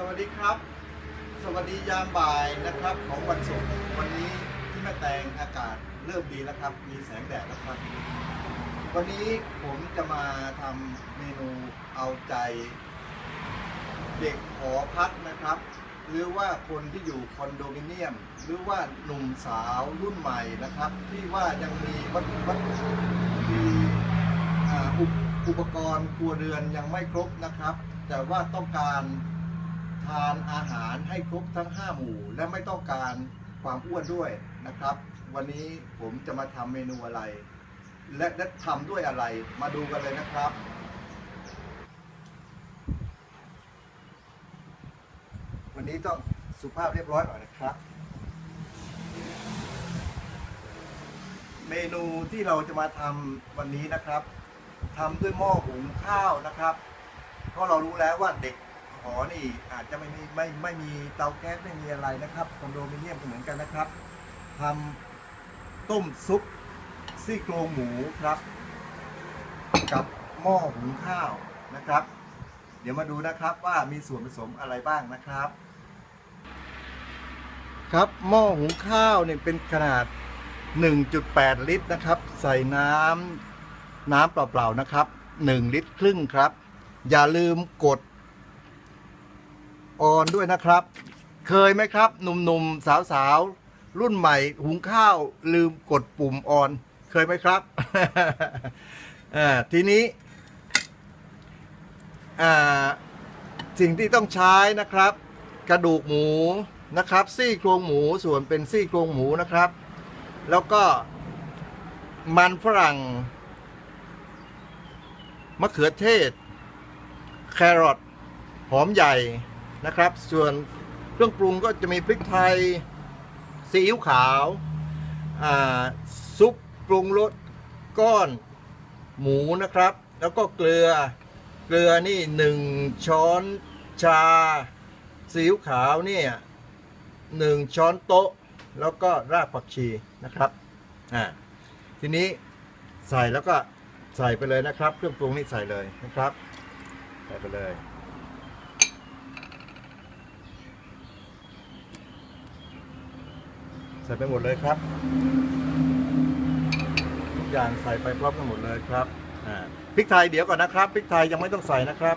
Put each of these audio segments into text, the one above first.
สวัสดีครับ สวัสดียามบ่ายนะครับ ของวันศุกร์วันนี้ที่แม่แตงอากาศเริ่มดีแล้วครับ มีแสงแดดแล้วครับ วันนี้ผมจะมาทำเมนูเอาใจ เด็กหอพักนะครับ หรือว่าคนที่อยู่คอนโดมิเนียม หรือว่าหนุ่มสาวรุ่นใหม่นะครับ ที่ว่ายังมีวัตวัตมีอุปกรณ์ครัวเรือนยังไม่ครบนะครับ แต่ว่าต้องการ ทานอาหารให้ครบทั้ง 5 หมู่ และไม่ต้องการความอ้วนด้วยนะครับ วันนี้ผมจะมาทำเมนูอะไร และและทำด้วยอะไรมาดูกันเลยนะครับ วันนี้ต้องสุภาพเรียบร้อยหน่อยนะครับ เมนูที่เราจะมาทำวันนี้นะครับทำด้วยหม้อหุงข้าวนะครับเพราะเรารู้แล้วว่าเด็ก อนี่อาจจะไม่มีไม่ไม่มีเตาแก๊สไม่มีอะไรนะครับคอนโดมิเนียมก็เหมือนกันนะครับทำต้มซุปซี่โครงหมูครับ กับหม้อหุงข้าวนะครับ เดี๋ยวมาดูนะครับว่ามีส่วนผสมอะไรบ้างนะครับ ครับหม้อหุงข้าวเนี่ยเป็นขนาด 1.8 ลิตรนะครับ ใส่น้ำน้ำเปล่าๆนะครับ 1 ลิตรครึ่งครับ อย่าลืมกด ออนด้วยนะครับ เคยไหมครับ หนุ่มๆ สาวๆ รุ่นใหม่ หุงข้าวลืมกดปุ่มออน เคยไหมครับทีนี้สิ่งที่ต้องใช้นะครับ กระดูกหมูนะครับ ซี่โครงหมูส่วนเป็นซี่โครงหมูนะครับ แล้วก็มันฝรั่ง มะเขือเทศ แครอทหอมใหญ่ นะครับ ส่วนเครื่องปรุงก็จะมีพริกไทยซีอิ๊วขาวซุปปรุงรสก้อนหมูนะครับ แล้วก็เกลือเกลือนี่หนึ่งช้อนชาซีอิ๊วขาวเนี่ยหนึ่งช้อนโต๊ะ แล้วก็รากผักชีนะครับอ่าทีนี้ใส่แล้วก็ใส่ไปเลยนะครับ เครื่องปรุงนี่ใส่เลยนะครับ ใส่ไปเลย ใส่ไปหมดเลยครับทุกอย่างใส่ไปพร้อมกันหมดเลยครับพริกไทยเดี๋ยวก่อนนะครับพริกไทยยังไม่ต้องใส่นะครับ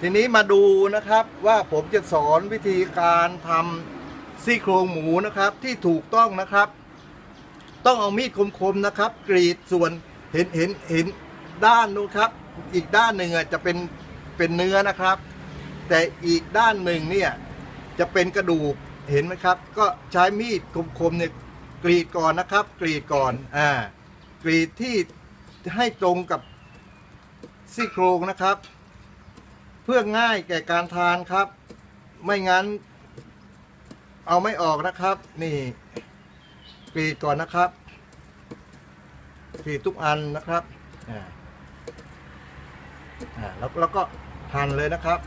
ทีนี้มาดูนะครับว่าผมจะสอนวิธีการทำซี่โครงหมูนะครับที่ถูกต้องนะครับ ต้องเอามีดคมๆนะครับ กรีดส่วนเห็นเห็นเห็นด้านนู้นครับ อีกด้านหนึ่งจะเป็นเป็นเนื้อนะครับ แต่อีกด้านหนึ่งเนี่ยจะเป็นกระดูก เห็นไหมครับ ก็ใช้มีดคมๆเนี่ยกรีดก่อนนะครับ กรีดก่อนอ่ากรีดที่ให้ตรงกับซี่โครงนะครับ เพื่อง่ายแก่การทานครับ ไม่งั้น เอาไม่ออกนะครับ นี่กรีดก่อนนะครับกรีดทุกอันนะครับอ่าอ่าแล้วแล้วก็หั่นเลยนะครับ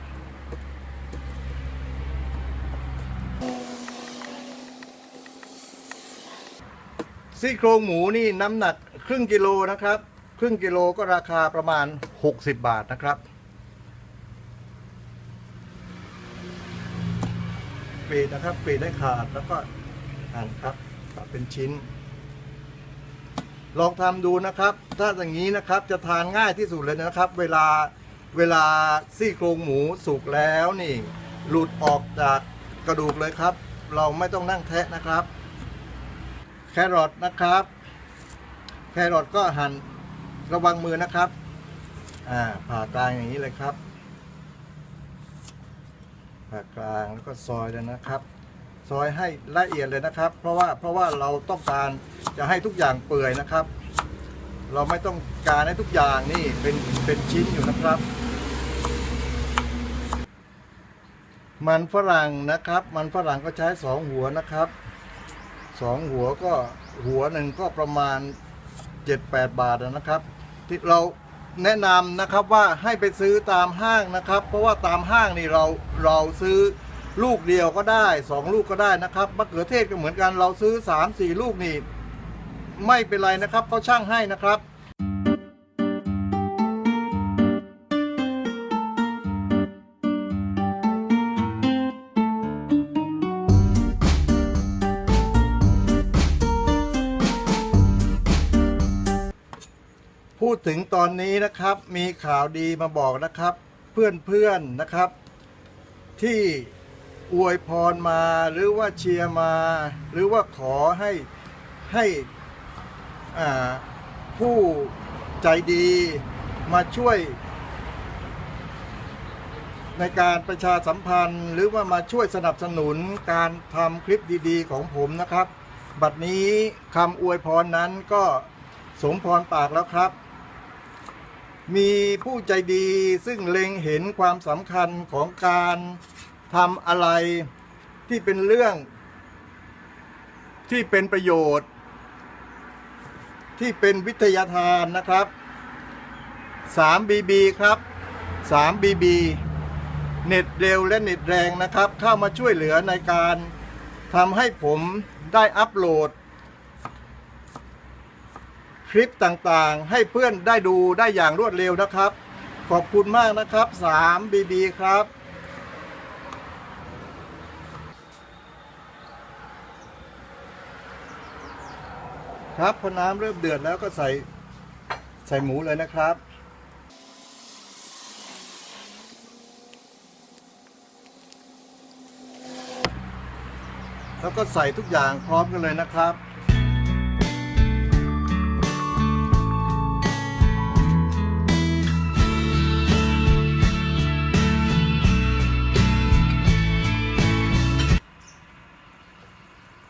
ซี่โครงหมูนี่น้ำหนักครึ่งกิโลนะครับ ครึ่งกิโลก็ราคาประมาณ 60 บาทนะครับปีดนะครับปีดให้ขาดแล้วก็หั่นครับตัดเป็นชิ้น ลองทำดูนะครับ ถ้าอย่างนี้นะครับจะทานง่ายที่สุดเลยนะครับ เวลาเวลาซี่โครงหมูสุกแล้วนี่ หลุดออกจากกระดูกเลยครับ เราไม่ต้องนั่งแทะนะครับ ครอทนะครับ แครอทก็หั่นระวังมือนะครับ อ่า ผ่ากลางอย่างนี้เลยครับ ผ่ากลางแล้วก็ซอยเลยนะครับ ซอยให้ละเอียดเลยนะครับ เพราะว่าเพราะว่าเราต้องการจะให้ทุกอย่างเปื่อยนะครับ เราไม่ต้องการให้ทุกอย่างนี่เป็นเป็นชิ้นอยู่นะครับ มันฝรั่งนะครับ มันฝรั่งก็ใช้สองหัวนะครับ สองหัวก็หัวหนึ่งก็ประมาณ 7-8 บาทนะครับ ที่เราแนะนำนะครับว่าให้ไปซื้อตามห้างนะครับ เพราะว่าตามห้างนี่เราเราซื้อลูกเดียวก็ได้สองลูกก็ได้นะครับมะเขือเทศก็เหมือนกันเราซื้อสามสี่ลูกนี่ไม่เป็นไรนะครับเขาช่างให้นะครับ ถึงตอนนี้นะครับมีข่าวดีมาบอกนะครับ เพื่อนๆนะครับ ที่อวยพรมาหรือว่าเชียร์มา หรือว่าขอให้ให้ผู้ใจดีมาช่วย ในการประชาสัมพันธ์ หรือว่ามาช่วยสนับสนุนการทำคลิปดีๆ ของผมนะครับ บัดนี้คำอวยพรนั้นก็สมพรปากแล้วครับ มีผู้ใจดีซึ่งเล็งเห็นความสำคัญของการทำอะไรที่เป็นเรื่อง ที่เป็นประโยชน์ ที่เป็นวิทยาทานนะครับ 3BB ครับ 3BB เน็ตเร็วและเน็ตแรงนะครับ เข้ามาช่วยเหลือในการทำให้ผมได้อัปโหลด คลิปต่างๆ ให้เพื่อนได้ดูได้อย่างรวดเร็วนะครับ ขอบคุณมากนะครับ 3BB ครับครับพอน้ำเริ่มเดือดแล้วก็ใส่ใส่หมูเลยนะครับ แล้วก็ใส่ทุกอย่างพร้อมกันเลยนะครับ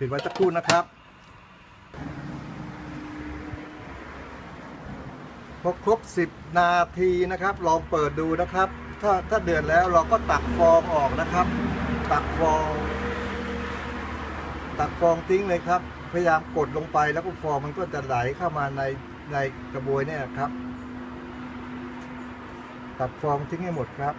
ดไว้สักครู่นะครับพอครบ 10 นาทีนะครับ ลองเปิดดูนะครับ ถ้าถ้าเดือดแล้วเราก็ตักฟองออกนะครับ ตักฟอง ตักฟองทิ้งเลยครับ พยายามกดลงไปแล้วก็ฟองมันก็จะไหลเข้ามาในในกระบวยเนี่ยครับ ตักฟองทิ้งให้หมดครับ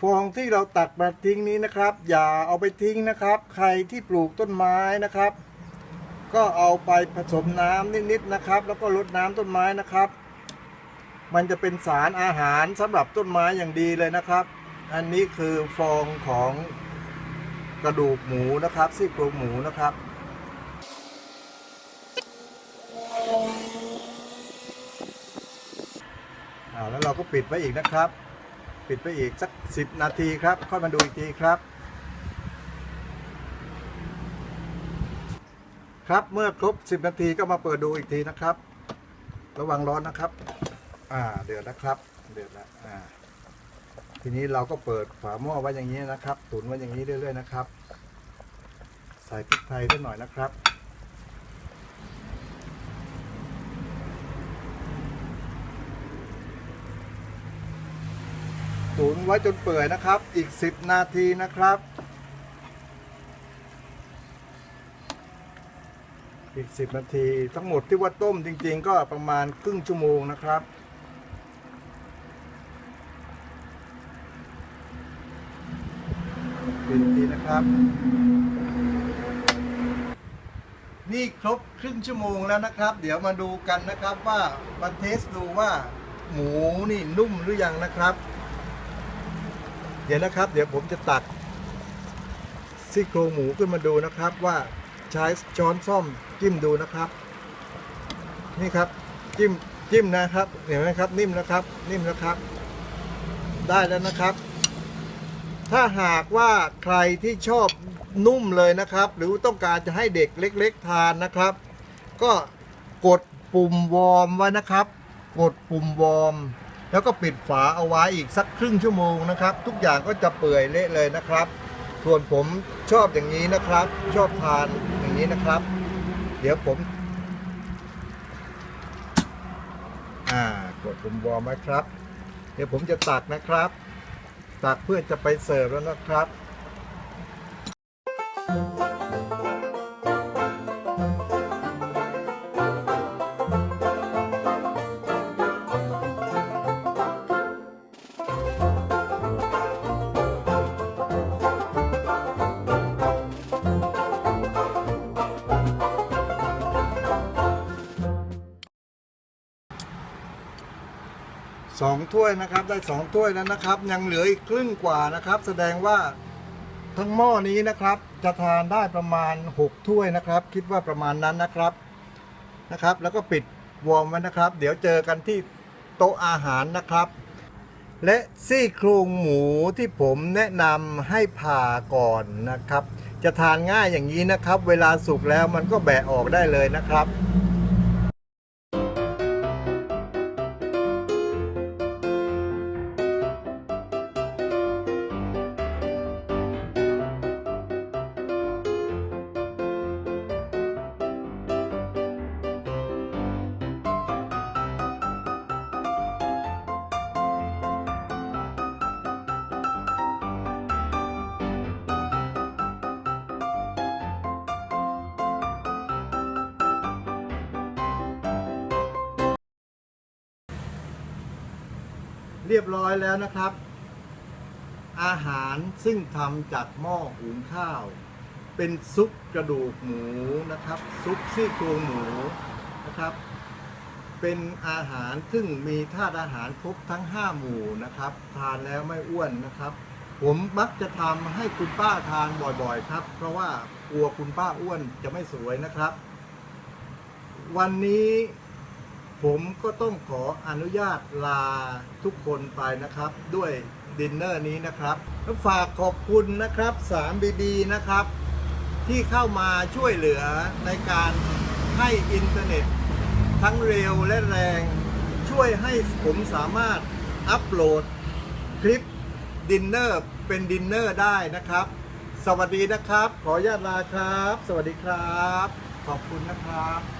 ฟองที่เราตักมาทิ้งนี้นะครับ อย่าเอาไปทิ้งนะครับ ใครที่ปลูกต้นไม้นะครับ ก็เอาไปผสมน้ำนิดๆนะครับ แล้วก็รดน้ำต้นไม้นะครับ มันจะเป็นสารอาหารสำหรับต้นไม้อย่างดีเลยนะครับ อันนี้คือฟองของกระดูกหมูนะครับซี่โครงหมูนะครับอ่าแล้วเราก็ปิดไว้อีกนะครับ ปิดไปอีกสัก 10 นาทีครับ ค่อยมาดูอีกทีครับ ครับเมื่อครบ 10 นาทีก็มาเปิดดูอีกทีนะครับ ระวังร้อนนะครับ อ่าเดือดแล้วครับ เดือดแล้วอ่าทีนี้เราก็เปิดฝาหม้อไว้อย่างนี้นะครับ ตุนไว้อย่างนี้เรื่อยๆนะครับ ใส่พริกไทยด้วยหน่อยนะครับ ตุนไว้จนเปื่อยนะครับ อีก 10 นาทีนะครับ อีก 10 นาที ทั้งหมดที่ว่าต้มจริง ๆ ก็ประมาณครึ่งชั่วโมงนะครับปิดทีนะครับ นี่ครบครึ่งชั่วโมงแล้วนะครับ เดี๋ยวมาดูกันนะครับว่ามาเทสดูว่าหมูนี่นุ่มหรือยังนะครับ ดี๋ยวนะครับ เดี๋ยวผมจะตักซี่โครงหมูขึ้นมาดูนะครับว่าใช้ช้อนส้อมจิ้มดูนะครับ นี่ครับจิ้มจิ้มนะครับเห็นไหมครับ นิ่มนะครับ นิ่มนะครับ ได้แล้วนะครับ ถ้าหากว่าใครที่ชอบนุ่มเลยนะครับ หรือต้องการจะให้เด็กเล็ก ๆ ทานนะครับ ก็กดปุ่มวอร์มไว้นะครับ กดปุ่มวอร์ม แล้วก็ปิดฝาเอาไว้อีกสักครึ่งชั่วโมงนะครับ ทุกอย่างก็จะเปื่อยเละเลยนะครับ ส่วนผมชอบอย่างนี้นะครับ ชอบทานอย่างนี้นะครับ เดี๋ยวผมอ่ากดปุ่มวอร์มไว้ครับ เดี๋ยวผมจะตักนะครับ ตักเพื่อจะไปเสิร์ฟแล้วนะครับ สองถ้วยนะครับได้สองถ้วยแล้วนะครับ ยังเหลืออีกครึ่งกว่านะครับ แสดงว่าทั้งหม้อนี้นะครับ จะทานได้ประมาณ 6 ถ้วยนะครับ คิดว่าประมาณนั้นนะครับนะครับ แล้วก็ปิดวอร์มไว้นะครับ เดี๋ยวเจอกันที่โต๊ะอาหารนะครับ และซี่โครงหมูที่ผมแนะนำให้ผ่าก่อนนะครับ จะทานง่ายอย่างนี้นะครับ เวลาสุกแล้วมันก็แบะออกได้เลยนะครับ เรียบร้อยแล้วนะครับ อาหารซึ่งทำจากหม้อหุงข้าว เป็นซุปกระดูกหมูนะครับ ซุปซี่โครงหมูนะครับ เป็นอาหารซึ่งมีธาตุอาหารครบทั้ง 5 หมู่นะครับ ทานแล้วไม่อ้วนนะครับ ผมมักจะทำให้คุณป้าทานบ่อยๆครับ เพราะว่ากลัวคุณป้าอ้วนจะไม่สวยนะครับ วันนี้ ผมก็ต้องขออนุญาตลาทุกคนไปนะครับ ด้วยดินเนอร์นี้นะครับฝากขอบคุณนะครับ3 BB นะครับ ที่เข้ามาช่วยเหลือในการให้อินเทอร์เน็ต ทั้งเร็วและแรง ช่วยให้ผมสามารถอัปโหลดคลิปดินเนอร์เป็นดินเนอร์ได้นะครับ สวัสดีนะครับ ขออนุญาตลาครับ สวัสดีครับ ขอบคุณนะครับ